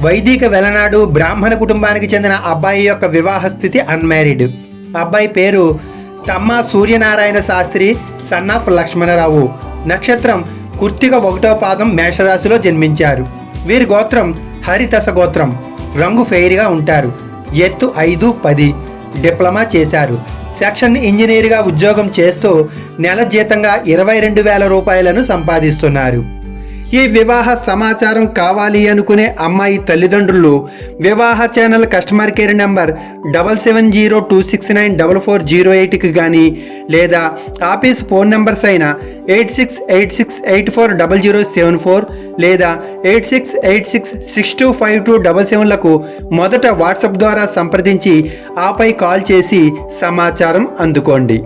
వైదిక వెలనాడు బ్రాహ్మణ కుటుంబానికి చెందిన అబ్బాయి యొక్క వివాహ స్థితి అన్మ్యారీడ్ అబ్బాయి పేరు తమ్మ సూర్యనారాయణ శాస్త్రి సన్ ఆఫ్ లక్ష్మణరావు. నక్షత్రం కుర్తిక ఒకటో పాదం మేషరాశిలో జన్మించారు. వీరి గోత్రం హరితస గోత్రం. రంగు ఫెయిర్గా ఉంటారు. ఎత్తు ఐదు పది. డిప్లొమా చేశారు. సెక్షన్ ఇంజనీర్గా ఉద్యోగం చేస్తూ నెల జీతంగా ఇరవై రెండు వేల రూపాయలను సంపాదిస్తున్నారు. ఈ వివాహ సమాచారం కావాలి అనుకునే అమ్మాయి తల్లిదండ్రులు వివాహ channel customer care number double seven zero two six nine double four zero ఎయిట్కి కానీ లేదా ఆఫీస్ ఫోన్ నెంబర్స్ అయిన eight six eight six eight four double zero seven four లేదా eight six eight six six two five two double సెవెన్లకు మొదట WhatsApp ద్వారా సంప్రదించి ఆపై call చేసి సమాచారం అందుకోండి.